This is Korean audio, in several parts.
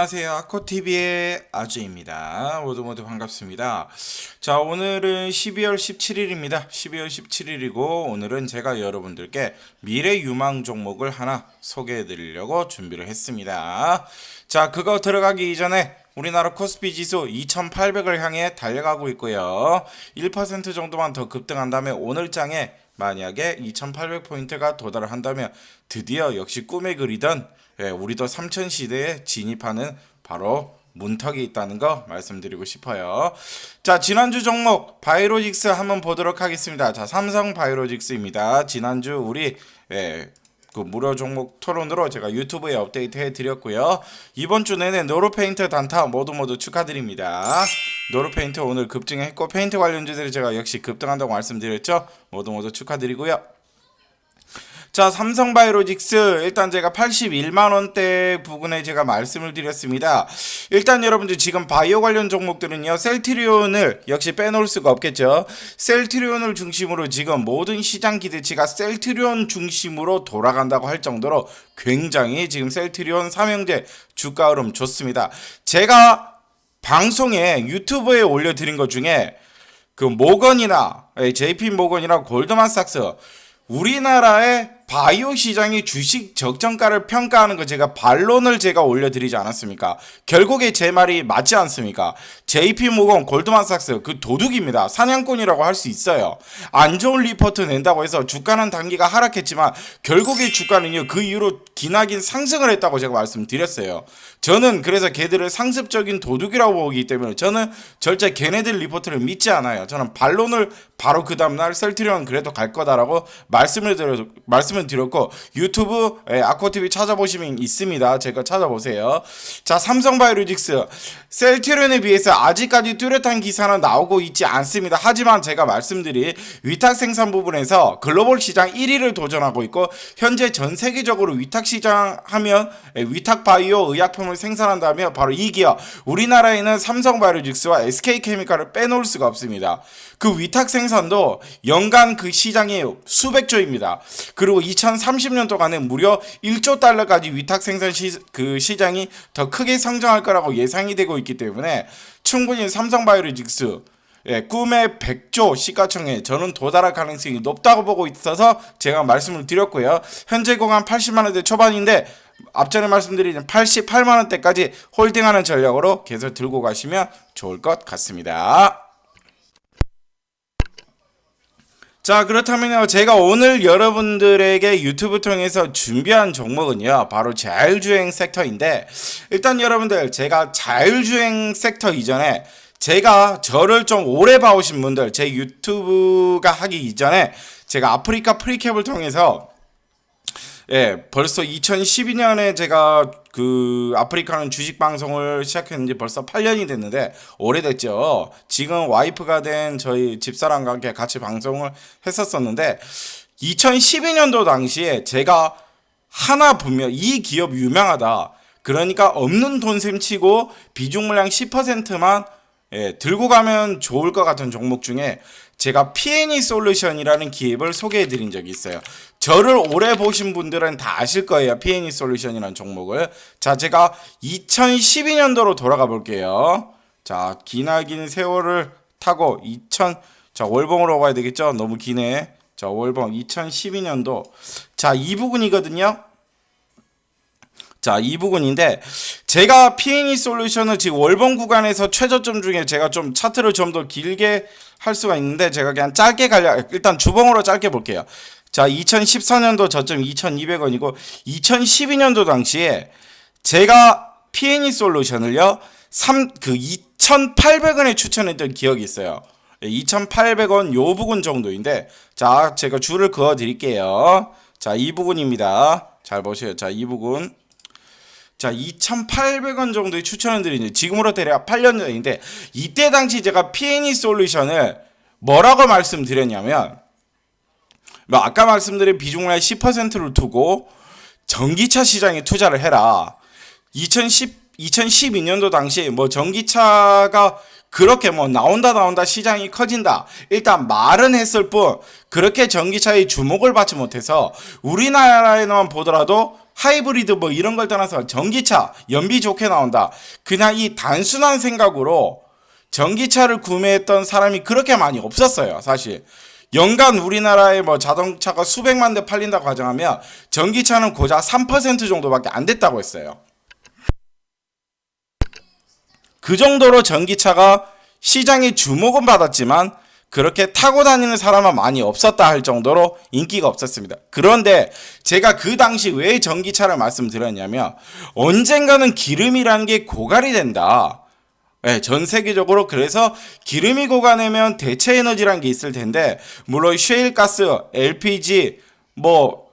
안녕하세요. 아코TV의 아주입니다. 모두 모두 반갑습니다. 자, 오늘은 12월 17일입니다. 12월 17일이고, 오늘은 제가 여러분들께 미래 유망 종목을 하나 소개해 드리려고 준비를 했습니다. 자, 그거 들어가기 이전에 우리나라 코스피 지수 2800을 향해 달려가고 있고요. 1% 정도만 더 급등한다면 오늘 장에 만약에 2800포인트가 도달을 한다면 드디어 역시 꿈에 그리던 예, 우리도 3000 시대에 진입하는 바로 문턱이 있다는 거 말씀드리고 싶어요. 자, 지난주 종목 바이로직스 한번 보도록 하겠습니다. 자, 삼성 바이로직스입니다. 지난주 우리 예, 그 무료 종목 토론으로 제가 유튜브에 업데이트 해드렸고요. 이번 주 내내 노루페인트 단타 모두 모두 축하드립니다. 노루페인트 오늘 급증했고 페인트 관련주들이 제가 역시 급등한다고 말씀드렸죠. 모두 모두 축하드리고요. 자, 삼성 바이오로직스 일단 제가 81만 원대 부근에 제가 말씀을 드렸습니다. 일단 여러분들 지금 바이오 관련 종목들은요. 셀트리온을 역시 빼놓을 수가 없겠죠. 셀트리온을 중심으로 지금 모든 시장 기대치가 셀트리온 중심으로 돌아간다고 할 정도로 굉장히 지금 셀트리온 삼형제 주가 흐름 좋습니다. 제가 방송에 유튜브에 올려드린 것 중에 그 모건이나 JP 모건이나 골드만삭스 우리나라의 바이오 시장의 주식 적정가를 평가하는 거 제가 반론을 제가 올려드리지 않았습니까? 결국에 제 말이 맞지 않습니까? JP 모건 골드만삭스 그 도둑입니다. 사냥꾼이라고 할 수 있어요. 안 좋은 리포트 낸다고 해서 주가는 단기가 하락했지만 결국에 주가는요 그 이후로 기나긴 상승을 했다고 제가 말씀드렸어요. 저는 그래서 걔들을 상습적인 도둑이라고 보기 때문에 저는 절대 걔네들 리포트를 믿지 않아요. 저는 반론을 바로 그 다음날 셀트리온 그래도 갈 거다라고 말씀을 드려 말씀을 드렸고 유튜브 예, 아코TV 찾아보시면 있습니다. 제가 찾아보세요. 자 삼성바이오로직스 셀트리온에 비해서 아직까지 뚜렷한 기사는 나오고 있지 않습니다. 하지만 제가 말씀드린 위탁 생산 부분에서 글로벌 시장 1위를 도전하고 있고 현재 전 세계적으로 위탁 시장 하면 예, 위탁 바이오 의약품을 생산한다면 바로 이 기업 우리나라에는 삼성바이오로직스와 SK케미칼을 빼놓을 수가 없습니다. 그 위탁 생산도 연간 그 시장이 수백조입니다. 그리고 2030년 동안에 무려 1조 달러까지 위탁 생산 시, 그 시장이 더 크게 성장할 거라고 예상이 되고 있기 때문에 충분히 삼성바이오로직스 예, 꿈의 100조 시가총액 저는 도달할 가능성이 높다고 보고 있어서 제가 말씀을 드렸고요. 현재 공간 80만 원대 초반인데 앞전에 말씀드린 88만 원대까지 홀딩하는 전략으로 계속 들고 가시면 좋을 것 같습니다. 자 그렇다면요. 제가 오늘 여러분들에게 유튜브 통해서 준비한 종목은요. 바로 자율주행 섹터인데 일단 여러분들 제가 자율주행 섹터 이전에 제가 저를 좀 오래 봐오신 분들 제 유튜브가 하기 이전에 제가 아프리카 프리캡을 통해서 예, 벌써 2012년에 제가 그 아프리카는 주식 방송을 시작했는지 벌써 8년이 됐는데 오래됐죠. 지금 와이프가 된 저희 집사람과 함께 같이 방송을 했었었는데 2012년도 당시에 제가 하나 분명 이 기업 유명하다. 그러니까 없는 돈 셈 치고 비중 물량 10%만 예, 들고 가면 좋을 것 같은 종목 중에 제가 P&E 솔루션이라는 기업을 소개해 드린 적이 있어요. 저를 오래 보신 분들은 다 아실 거예요. P&E 솔루션이라는 종목을. 자, 제가 2012년도로 돌아가 볼게요. 자, 기나긴 세월을 타고 2000, 자, 월봉으로 가야 되겠죠? 너무 기네. 자, 월봉 2012년도. 자, 이 부분이거든요. 자, 이 부분인데 제가 P&E 솔루션을 지금 월봉 구간에서 최저점 중에 제가 좀 차트를 좀 더 길게 할 수가 있는데 제가 그냥 짧게 갈려 일단 주봉으로 짧게 볼게요. 자, 2014년도 저점 2,200원이고 2012년도 당시에 제가 P&E 솔루션을요. 3 그 2,800원에 추천했던 기억이 있어요. 2,800원 요 부분 정도인데 자, 제가 줄을 그어 드릴게요. 자, 이 부분입니다. 잘 보세요. 자, 이 부분. 자, 2,800원 정도의 추천을 드리는 지금으로 대략 8년 전인데 이때 당시 제가 P&E 솔루션을 뭐라고 말씀드렸냐면 뭐 아까 말씀드린 비중의 10%를 두고 전기차 시장에 투자를 해라. 2010 2012년도 당시 뭐 전기차가 그렇게 뭐 나온다 나온다 시장이 커진다. 일단 말은 했을 뿐 그렇게 전기차의 주목을 받지 못해서 우리나라에만 보더라도 하이브리드 뭐 이런 걸 떠나서 전기차 연비 좋게 나온다. 그냥 이 단순한 생각으로 전기차를 구매했던 사람이 그렇게 많이 없었어요, 사실. 연간 우리나라에 뭐 자동차가 수백만 대 팔린다고 가정하면 전기차는 고작 3% 정도밖에 안 됐다고 했어요. 그 정도로 전기차가 시장에 주목은 받았지만 그렇게 타고 다니는 사람은 많이 없었다 할 정도로 인기가 없었습니다. 그런데 제가 그 당시 왜 전기차를 말씀드렸냐면 언젠가는 기름이라는 게 고갈이 된다. 네, 전 세계적으로 그래서 기름이 고가내면 대체 에너지란 게 있을 텐데 물론 셰일 가스, LPG 뭐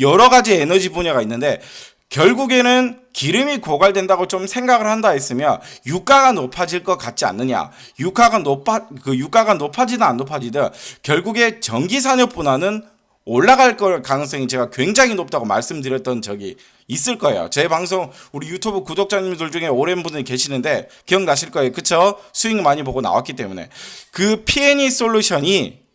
여러 가지 에너지 분야가 있는데 결국에는 기름이 고갈된다고 좀 생각을 한다 했으면 유가가 높아질 것 같지 않느냐? 유가가 높아 그 유가가 높아지든 안 높아지든 결국에 전기 산업 분야는 올라갈 걸 가능성이 제가 굉장히 높다고 말씀드렸던 적이 있을 거예요. 제 방송 우리 유튜브 구독자님들 중에 오랜 분이 계시는데 기억나실 거예요. 그쵸? 수익 많이 보고 나왔기 때문에 그 P&E 솔루션이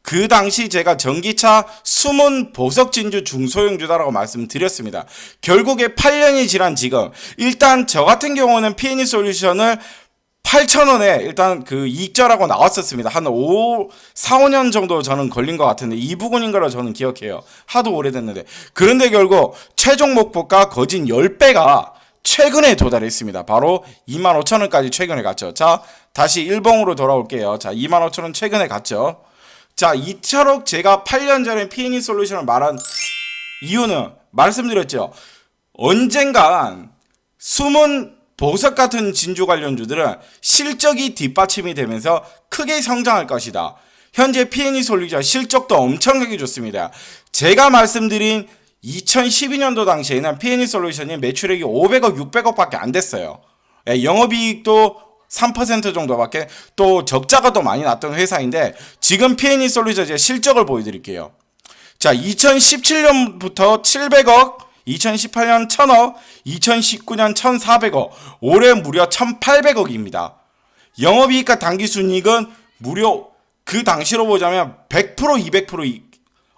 그 당시 제가 전기차 숨은 보석 진주 중소형주다라고 말씀드렸습니다. 결국에 8년이 지난 지금 일단 저 같은 경우는 P&E 솔루션을 8,000원에 일단 그 이익절하고 나왔었습니다. 한 5, 4, 5년 정도 저는 걸린 것 같은데 이 부분인 거라 저는 기억해요. 하도 오래됐는데. 그런데 결국 최종 목표가 거진 10배가 최근에 도달했습니다. 바로 25,000원까지 최근에 갔죠. 자, 다시 일봉으로 돌아올게요. 자, 25,000원 최근에 갔죠. 자, 이처럼 제가 8년 전에 P&E 솔루션을 말한 이유는 말씀드렸죠. 언젠간 숨은 보석 같은 진주 관련주들은 실적이 뒷받침이 되면서 크게 성장할 것이다. 현재 P&E 솔루션 실적도 엄청나게 좋습니다. 제가 말씀드린 2012년도 당시에는 P&E 솔루션이 매출액이 500억, 600억밖에 안 됐어요. 예, 영업이익도 3% 정도밖에 또 적자가 더 많이 났던 회사인데 지금 P&E 솔루션의 실적을 보여드릴게요. 자, 2017년부터 700억, 2018년 1000억, 2019년 1400억, 올해 무려 1800억입니다. 영업이익과 당기순이익은 무려 그 당시로 보자면 100% 200% 이-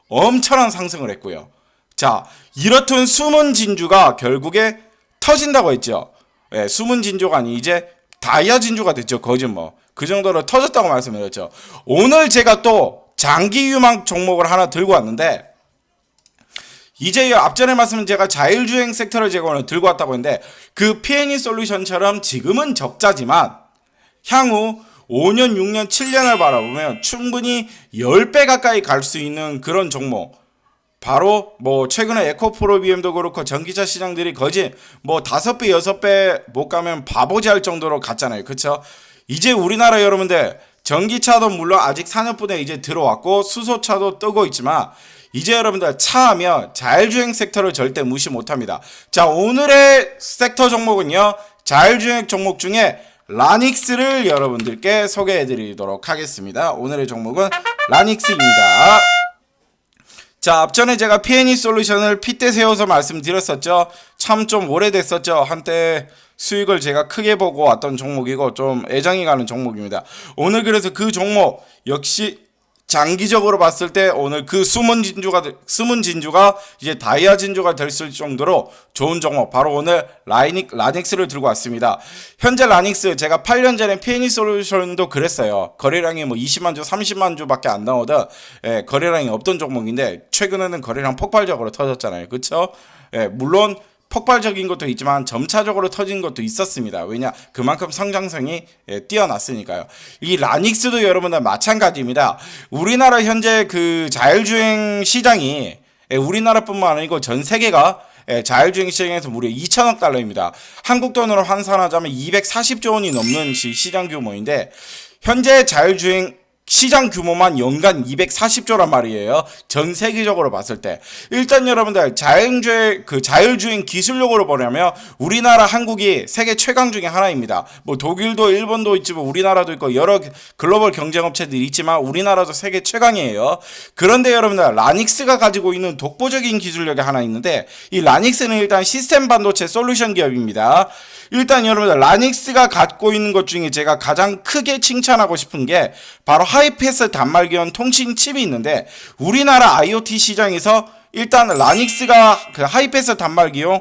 엄청난 상승을 했고요. 자, 이렇듯 숨은 진주가 결국에 터진다고 했죠. 예, 숨은 진주가 아니 이제 다이아 진주가 됐죠. 거짓 뭐. 그 정도로 터졌다고 말씀드렸죠. 오늘 제가 또 장기 유망 종목을 하나 들고 왔는데 이제 앞전에 말씀은 제가 자율주행 섹터를 제가 들고 왔다고 했는데 그 P&E 솔루션처럼 지금은 적자지만 향후 5년, 6년, 7년을 바라보면 충분히 10배 가까이 갈 수 있는 그런 종목. 바로 뭐 최근에 에코프로비엠도 그렇고 전기차 시장들이 거진 뭐 다섯 배 여섯 배못 가면 바보지 할 정도로 갔잖아요. 그쵸? 이제 우리나라 여러분들 전기차도 물론 아직 산업분에 이제 들어왔고 수소차도 뜨고 있지만 이제 여러분들 차 하면 자율주행 섹터를 절대 무시 못합니다. 자 오늘의 섹터 종목은요 자율주행 종목 중에 라닉스를 여러분들께 소개해 드리도록 하겠습니다. 오늘의 종목은 라닉스입니다. 자, 앞전에 제가 P&E 솔루션을 핏대 세워서 말씀드렸었죠. 참 좀 오래됐었죠. 한때 수익을 제가 크게 보고 왔던 종목이고 좀 애정이 가는 종목입니다. 오늘 그래서 그 종목 역시 장기적으로 봤을 때 오늘 그 숨은 진주가 되- 숨은 진주가 이제 다이아 진주가 될수 있을 정도로 좋은 종목 바로 오늘 라이닉 라닉스를 들고 왔습니다. 현재 라닉스 제가 8년 전에 P&E 솔루션도 그랬어요. 거래량이 뭐 20만 주, 30만 주밖에 안 나오던 예, 거래량이 없던 종목인데 최근에는 거래량 폭발적으로 터졌잖아요. 그렇죠? 예, 물론 폭발적인 것도 있지만 점차적으로 터진 것도 있었습니다. 왜냐 그만큼 성장성이 예, 뛰어났으니까요. 이 라닉스도 여러분들 마찬가지입니다. 우리나라 현재 그 자율주행 시장이 예, 우리나라뿐만 아니고 전 세계가 예, 자율주행 시장에서 무려 2천억 달러입니다. 한국 돈으로 환산하자면 240조 원이 넘는 시- 시장 규모인데 현재 자율주행 시장 규모만 연간 240조란 말이에요. 전 세계적으로 봤을 때. 일단 여러분들 자율주행 그 자율주행 기술력으로 보려면 우리나라 한국이 세계 최강 중에 하나입니다. 뭐 독일도 일본도 있지만 우리나라도 있고 여러 글로벌 경쟁 업체들이 있지만 우리나라도 세계 최강이에요. 그런데 여러분들 라닉스가 가지고 있는 독보적인 기술력이 하나 있는데 이 라닉스는 일단 시스템 반도체 솔루션 기업입니다. 일단 여러분들 라닉스가 갖고 있는 것 중에 제가 가장 크게 칭찬하고 싶은 게 바로 하이패스 단말기원 통신 칩이 있는데 우리나라 IoT 시장에서 일단 라닉스가 그 하이패스 단말기용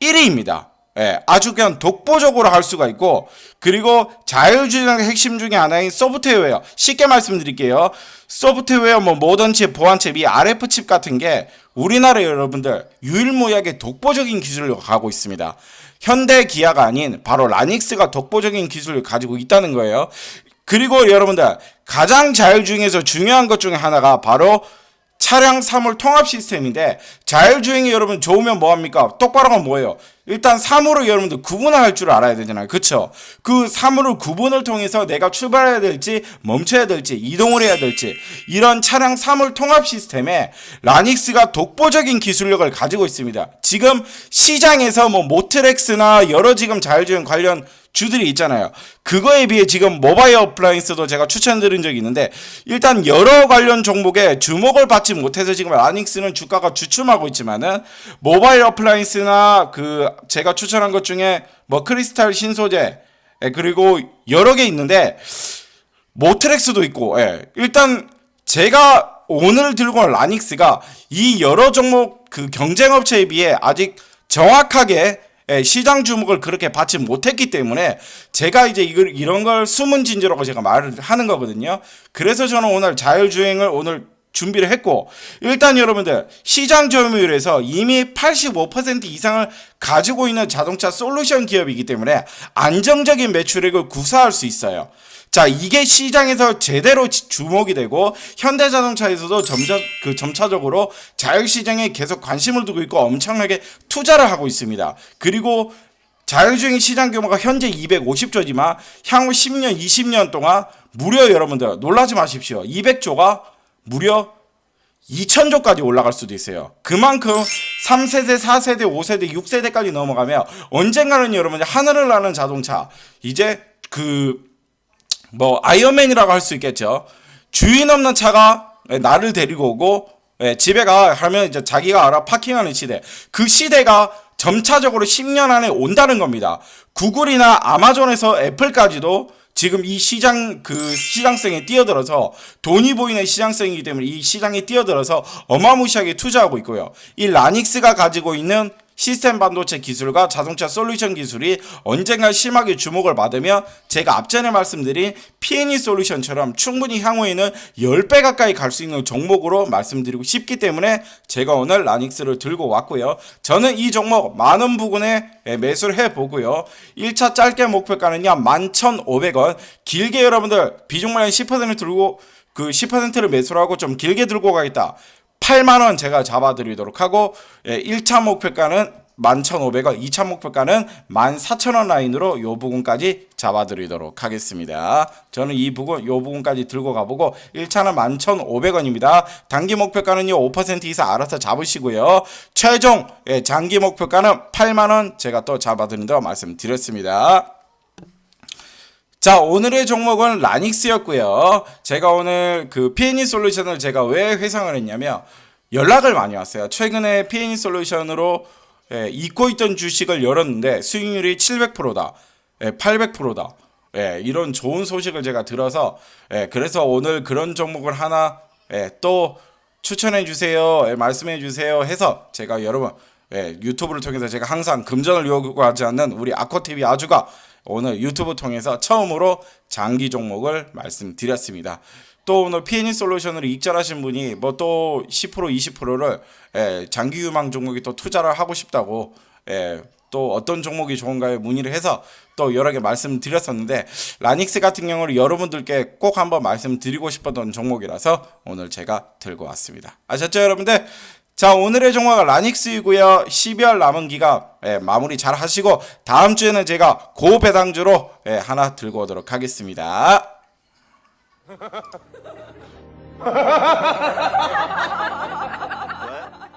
1위입니다. 예, 아주 그냥 독보적으로 할 수가 있고 그리고 자율주행의 핵심 중에 하나인 소프트웨어 쉽게 말씀드릴게요. 소프트웨어 뭐 모던 칩, 보안 칩, 이 RF 칩 같은 게 우리나라 여러분들 유일무이하게 독보적인 기술을 가고 있습니다. 현대 기아가 아닌 바로 라닉스가 독보적인 기술을 가지고 있다는 거예요. 그리고 여러분들 가장 자율주행에서 중요한 것 중에 하나가 바로 차량 사물 통합 시스템인데 자율주행이 여러분 좋으면 뭐합니까? 똑바로 가 뭐예요? 일단 사물을 여러분들 구분을 할줄 알아야 되잖아요. 그쵸? 그 사물을 구분을 통해서 내가 출발해야 될지 멈춰야 될지 이동을 해야 될지 이런 차량 사물 통합 시스템에 라닉스가 독보적인 기술력을 가지고 있습니다. 지금 시장에서 뭐 모트렉스나 여러 지금 자율주행 관련 주들이 있잖아요. 그거에 비해 지금 모바일 어플라이언스도 제가 추천드린 적이 있는데 일단 여러 관련 종목에 주목을 받지 못해서 지금 라닉스는 주가가 주춤하고 있지만은 모바일 어플라이언스나 그 제가 추천한 것 중에 뭐 크리스탈 신소재 예, 그리고 여러 개 있는데 모트렉스도 있고 예. 일단 제가 오늘 들고 온 라닉스가 이 여러 종목 그 경쟁업체에 비해 아직 정확하게 예, 시장 주목을 그렇게 받지 못했기 때문에 제가 이제 이걸 이런 걸 숨은 진저라고 제가 말을 하는 거거든요. 그래서 저는 오늘 자율주행을 오늘 준비를 했고 일단 여러분들 시장 점유율에서 이미 85% 이상을 가지고 있는 자동차 솔루션 기업이기 때문에 안정적인 매출액을 구사할 수 있어요. 자, 이게 시장에서 제대로 지- 주목이 되고 현대자동차에서도 점점 그 점차적으로 자율 시장에 계속 관심을 두고 있고 엄청나게 투자를 하고 있습니다. 그리고 자율주행 시장 규모가 현재 250조지만 향후 10년, 20년 동안 무려 여러분들 놀라지 마십시오. 200조가 무려 2천조까지 올라갈 수도 있어요. 그만큼 3세대, 4세대, 5세대, 6세대까지 넘어가면 언젠가는 여러분들 하늘을 나는 자동차 이제 그 뭐 아이언맨이라고 할 수 있겠죠. 주인 없는 차가 나를 데리고 오고 예, 집에 가 하면 이제 자기가 알아 파킹하는 시대. 그 시대가 점차적으로 10년 안에 온다는 겁니다. 구글이나 아마존에서 애플까지도 지금 이 시장 그 시장성에 뛰어들어서 돈이 보이는 시장성이기 때문에 이 시장에 뛰어들어서 어마무시하게 투자하고 있고요. 이 라닉스가 가지고 있는 시스템 반도체 기술과 자동차 솔루션 기술이 언젠가 심하게 주목을 받으며 제가 앞전에 말씀드린 P&E 솔루션처럼 충분히 향후에는 10배 가까이 갈 수 있는 종목으로 말씀드리고 싶기 때문에 제가 오늘 라닉스를 들고 왔고요. 저는 이 종목 많은 부분에 예, 매수를 해보고요. 1차 짧게 목표가는요. 11,500원 길게 여러분들 비중만 10% 들고 그 10%를 매수를 하고 좀 길게 들고 가겠다. 8만 원 제가 잡아드리도록 하고 예, 1차 목표가는 11,500원, 2차 목표가는 14,000원 라인으로 요 부분까지 잡아드리도록 하겠습니다. 저는 이 부분, 요 부분까지 들고 가보고 1차는 11,500원입니다. 단기 목표가는요 5% 이상 알아서 잡으시고요. 최종 예, 장기 목표가는 8만 원 제가 또 잡아드린다고 말씀드렸습니다. 자, 오늘의 종목은 라닉스였고요. 제가 오늘 그 P&E 솔루션을 제가 왜 회상을 했냐면 연락을 많이 왔어요. 최근에 P&E 솔루션으로 예, 잊고 있던 주식을 열었는데 수익률이 700%다. 예, 800%다. 예, 이런 좋은 소식을 제가 들어서 예, 그래서 오늘 그런 종목을 하나 예, 또 추천해 주세요. 예, 말씀해 주세요. 해서 제가 여러분 예, 유튜브를 통해서 제가 항상 금전을 요구하지 않는 우리 아코TV 아주가 오늘 유튜브 통해서 처음으로 장기 종목을 말씀드렸습니다. 또 오늘 P&E 솔루션으로 익절하신 분이 뭐 또 10% 20%를 예, 장기 유망 종목에 또 투자를 하고 싶다고 예, 또 어떤 종목이 좋은가에 문의를 해서 또 여러 개 말씀드렸었는데 라닉스 같은 경우는 여러분들께 꼭 한번 말씀드리고 싶었던 종목이라서 오늘 제가 들고 왔습니다. 아셨죠 여러분들? 자 오늘의 종목은 라닉스이고요. 12월 남은 기간 예, 마무리 잘 하시고 다음 주에는 제가 고배당주로 예, 하나 들고 오도록 하겠습니다.